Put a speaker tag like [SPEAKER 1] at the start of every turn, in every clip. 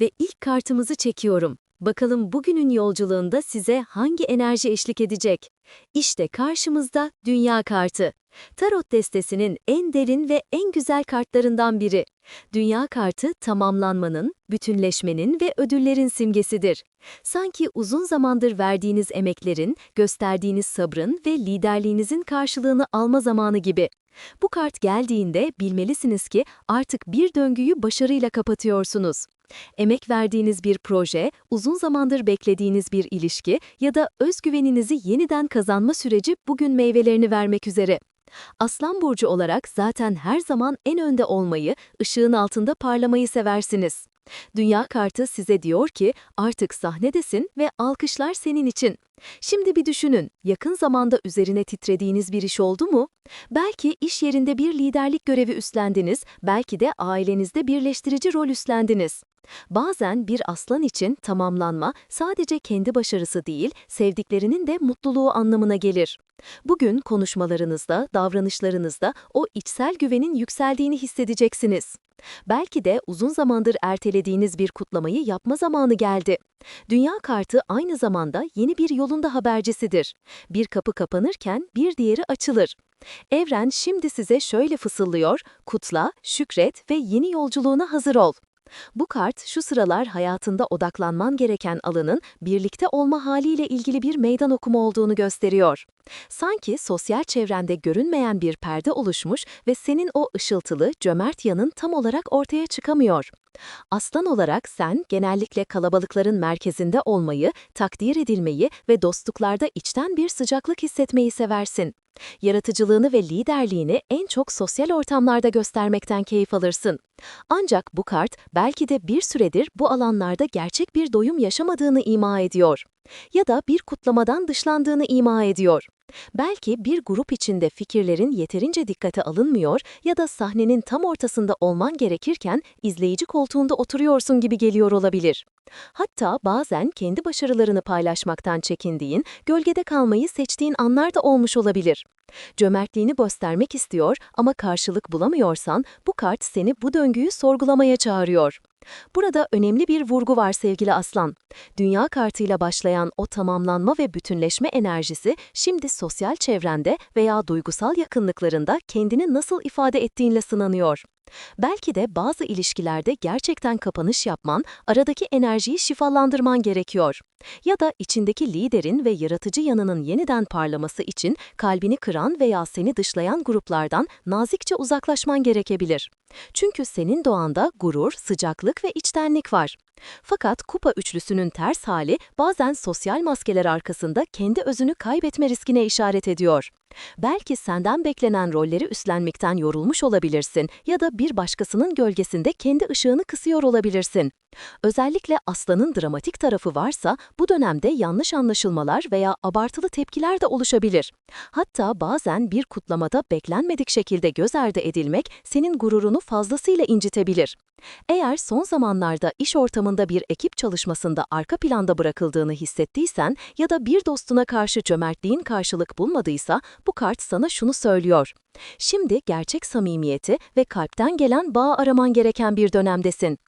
[SPEAKER 1] Ve ilk kartımızı çekiyorum. Bakalım bugünün yolculuğunda size hangi enerji eşlik edecek? İşte karşımızda Dünya kartı. Tarot destesinin en derin ve en güzel kartlarından biri. Dünya kartı tamamlanmanın, bütünleşmenin ve ödüllerin simgesidir. Sanki uzun zamandır verdiğiniz emeklerin, gösterdiğiniz sabrın ve liderliğinizin karşılığını alma zamanı gibi. Bu kart geldiğinde bilmelisiniz ki artık bir döngüyü başarıyla kapatıyorsunuz. Emek verdiğiniz bir proje, uzun zamandır beklediğiniz bir ilişki ya da özgüveninizi yeniden kazanma süreci bugün meyvelerini vermek üzere. Aslan burcu olarak zaten her zaman en önde olmayı, ışığın altında parlamayı seversiniz. Dünya kartı size diyor ki artık sahnedesin ve alkışlar senin için. Şimdi bir düşünün, yakın zamanda üzerine titrediğiniz bir iş oldu mu? Belki iş yerinde bir liderlik görevi üstlendiniz, belki de ailenizde birleştirici rol üstlendiniz. Bazen bir aslan için tamamlanma sadece kendi başarısı değil, sevdiklerinin de mutluluğu anlamına gelir. Bugün konuşmalarınızda, davranışlarınızda o içsel güvenin yükseldiğini hissedeceksiniz. Belki de uzun zamandır ertelediğiniz bir kutlamayı yapma zamanı geldi. Dünya kartı aynı zamanda yeni bir yolun da habercisidir. Bir kapı kapanırken bir diğeri açılır. Evren şimdi size şöyle fısıldıyor, kutla, şükret ve yeni yolculuğuna hazır ol. Bu kart şu sıralar hayatında odaklanman gereken alanın birlikte olma haliyle ilgili bir meydan okuma olduğunu gösteriyor. Sanki sosyal çevrende görünmeyen bir perde oluşmuş ve senin o ışıltılı, cömert yanın tam olarak ortaya çıkamıyor. Aslan olarak sen genellikle kalabalıkların merkezinde olmayı, takdir edilmeyi ve dostluklarda içten bir sıcaklık hissetmeyi seversin. Yaratıcılığını ve liderliğini en çok sosyal ortamlarda göstermekten keyif alırsın. Ancak bu kart belki de bir süredir bu alanlarda gerçek bir doyum yaşamadığını ima ediyor. Ya da bir kutlamadan dışlandığını ima ediyor. Belki bir grup içinde fikirlerin yeterince dikkate alınmıyor ya da sahnenin tam ortasında olman gerekirken izleyici koltuğunda oturuyorsun gibi geliyor olabilir. Hatta bazen kendi başarılarını paylaşmaktan çekindiğin, gölgede kalmayı seçtiğin anlar da olmuş olabilir. Cömertliğini göstermek istiyor ama karşılık bulamıyorsan bu kart seni bu döngüyü sorgulamaya çağırıyor. Burada önemli bir vurgu var sevgili aslan. Dünya kartıyla başlayan o tamamlanma ve bütünleşme enerjisi şimdi sosyal çevrende veya duygusal yakınlıklarında kendini nasıl ifade ettiğinle sınanıyor. Belki de bazı ilişkilerde gerçekten kapanış yapman, aradaki enerjiyi şifalandırman gerekiyor. Ya da içindeki liderin ve yaratıcı yanının yeniden parlaması için kalbini kıran veya seni dışlayan gruplardan nazikçe uzaklaşman gerekebilir. Çünkü senin doğanda gurur, sıcaklık ve içtenlik var. Fakat kupa üçlüsünün ters hali bazen sosyal maskeler arkasında kendi özünü kaybetme riskine işaret ediyor. Belki senden beklenen rolleri üstlenmekten yorulmuş olabilirsin ya da bir başkasının gölgesinde kendi ışığını kısıyor olabilirsin. Özellikle aslanın dramatik tarafı varsa bu dönemde yanlış anlaşılmalar veya abartılı tepkiler de oluşabilir. Hatta bazen bir kutlamada beklenmedik şekilde göz ardı edilmek senin gururunu fazlasıyla incitebilir. Eğer son zamanlarda iş ortamında bir ekip çalışmasında arka planda bırakıldığını hissettiysen ya da bir dostuna karşı cömertliğin karşılık bulmadıysa bu kart sana şunu söylüyor. Şimdi gerçek samimiyeti ve kalpten gelen bağ araman gereken bir dönemdesin.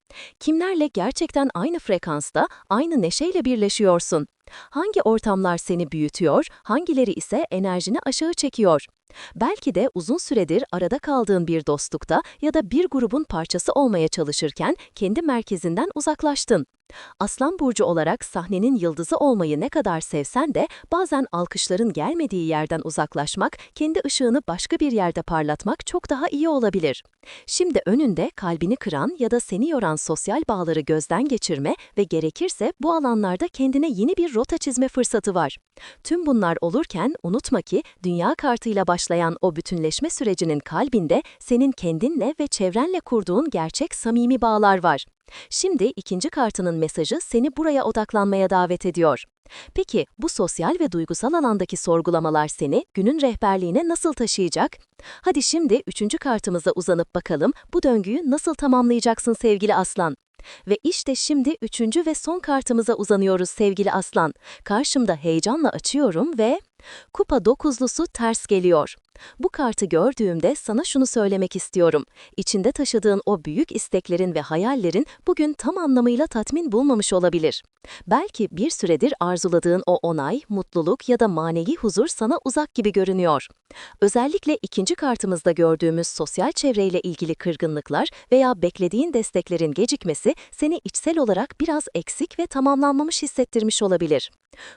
[SPEAKER 1] Kimlerle gerçekten aynı frekansta, aynı neşeyle birleşiyorsun? Hangi ortamlar seni büyütüyor, hangileri ise enerjini aşağı çekiyor? Belki de uzun süredir arada kaldığın bir dostlukta ya da bir grubun parçası olmaya çalışırken kendi merkezinden uzaklaştın. Aslan burcu olarak sahnenin yıldızı olmayı ne kadar sevsen de bazen alkışların gelmediği yerden uzaklaşmak, kendi ışığını başka bir yerde parlatmak çok daha iyi olabilir. Şimdi önünde kalbini kıran ya da seni yoran sosyal bağları gözden geçirme ve gerekirse bu alanlarda kendine yeni bir rota çizme fırsatı var. Tüm bunlar olurken unutma ki dünya kartıyla başlayan o bütünleşme sürecinin kalbinde senin kendinle ve çevrenle kurduğun gerçek samimi bağlar var. Şimdi ikinci kartının mesajı seni buraya odaklanmaya davet ediyor. Peki bu sosyal ve duygusal alandaki sorgulamalar seni günün rehberliğine nasıl taşıyacak? Hadi şimdi üçüncü kartımıza uzanıp bakalım bu döngüyü nasıl tamamlayacaksın sevgili aslan? Ve işte şimdi üçüncü ve son kartımıza uzanıyoruz sevgili aslan. Karşımda heyecanla açıyorum ve kupa dokuzlusu ters geliyor. Bu kartı gördüğümde sana şunu söylemek istiyorum. İçinde taşıdığın o büyük isteklerin ve hayallerin bugün tam anlamıyla tatmin bulmamış olabilir. Belki bir süredir arzuladığın o onay, mutluluk ya da manevi huzur sana uzak gibi görünüyor. Özellikle ikinci kartımızda gördüğümüz sosyal çevreyle ilgili kırgınlıklar veya beklediğin desteklerin gecikmesi seni içsel olarak biraz eksik ve tamamlanmamış hissettirmiş olabilir.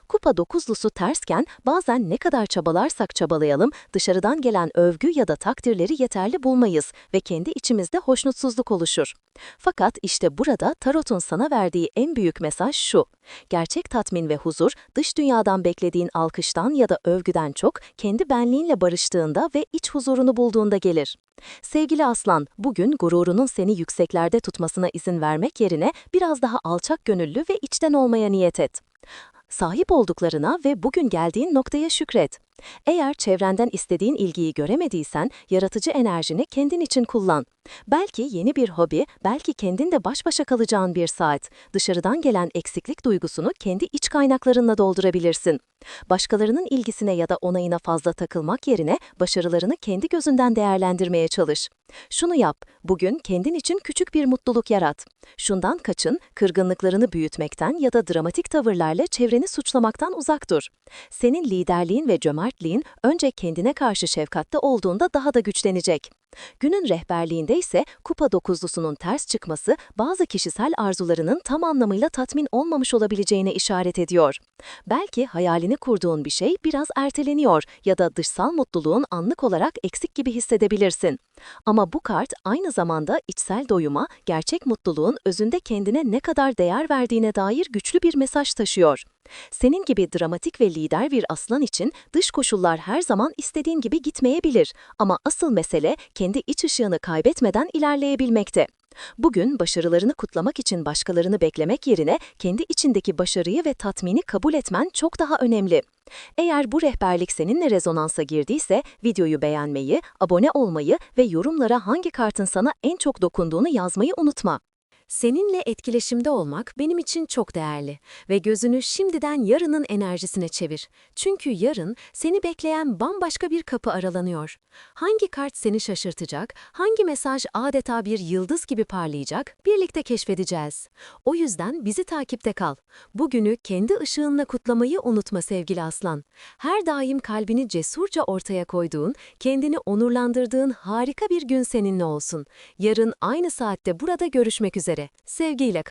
[SPEAKER 1] Kupa dokuzlusu tersken bazen ne kadar çabalarsak çabalayalım dışarıdan gelen övgü ya da takdirleri yeterli bulmayız ve kendi içimizde hoşnutsuzluk oluşur. Fakat işte burada Tarot'un sana verdiği en büyük mesaj şu. Gerçek tatmin ve huzur dış dünyadan beklediğin alkıştan ya da övgüden çok kendi benliğinle barıştığında ve iç huzurunu bulduğunda gelir. Sevgili aslan, bugün gururunun seni yükseklerde tutmasına izin vermek yerine biraz daha alçak gönüllü ve içten olmaya niyet et. Sahip olduklarına ve bugün geldiğin noktaya şükret. Eğer çevrenden istediğin ilgiyi göremediysen, yaratıcı enerjini kendin için kullan. Belki yeni bir hobi, belki kendin de baş başa kalacağın bir saat. Dışarıdan gelen eksiklik duygusunu kendi iç kaynaklarınla doldurabilirsin. Başkalarının ilgisine ya da onayına fazla takılmak yerine başarılarını kendi gözünden değerlendirmeye çalış. Şunu yap, bugün kendin için küçük bir mutluluk yarat. Şundan kaçın, kırgınlıklarını büyütmekten ya da dramatik tavırlarla çevreni suçlamaktan uzak dur. Senin liderliğin ve cömertliğin önce kendine karşı şefkatte olduğunda daha da güçlenecek. Günün rehberliğinde ise kupa dokuzlusunun ters çıkması bazı kişisel arzularının tam anlamıyla tatmin olmamış olabileceğine işaret ediyor. Belki hayalini kurduğun bir şey biraz erteleniyor ya da dışsal mutluluğun anlık olarak eksik gibi hissedebilirsin. Ama bu kart aynı zamanda içsel doyuma, gerçek mutluluğun özünde kendine ne kadar değer verdiğine dair güçlü bir mesaj taşıyor. Senin gibi dramatik ve lider bir aslan için dış koşullar her zaman istediğin gibi gitmeyebilir ama asıl mesele kendi iç ışığını kaybetmeden ilerleyebilmekte. Bugün başarılarını kutlamak için başkalarını beklemek yerine kendi içindeki başarıyı ve tatmini kabul etmen çok daha önemli. Eğer bu rehberlik seninle rezonansa girdiyse videoyu beğenmeyi, abone olmayı ve yorumlara hangi kartın sana en çok dokunduğunu yazmayı unutma. Seninle etkileşimde olmak benim için çok değerli ve gözünü şimdiden yarının enerjisine çevir. Çünkü yarın seni bekleyen bambaşka bir kapı aralanıyor. Hangi kart seni şaşırtacak, hangi mesaj adeta bir yıldız gibi parlayacak birlikte keşfedeceğiz. O yüzden bizi takipte kal. Bugünü kendi ışığınla kutlamayı unutma sevgili aslan. Her daim kalbini cesurca ortaya koyduğun, kendini onurlandırdığın harika bir gün seninle olsun. Yarın aynı saatte burada görüşmek üzere. Sevgiyle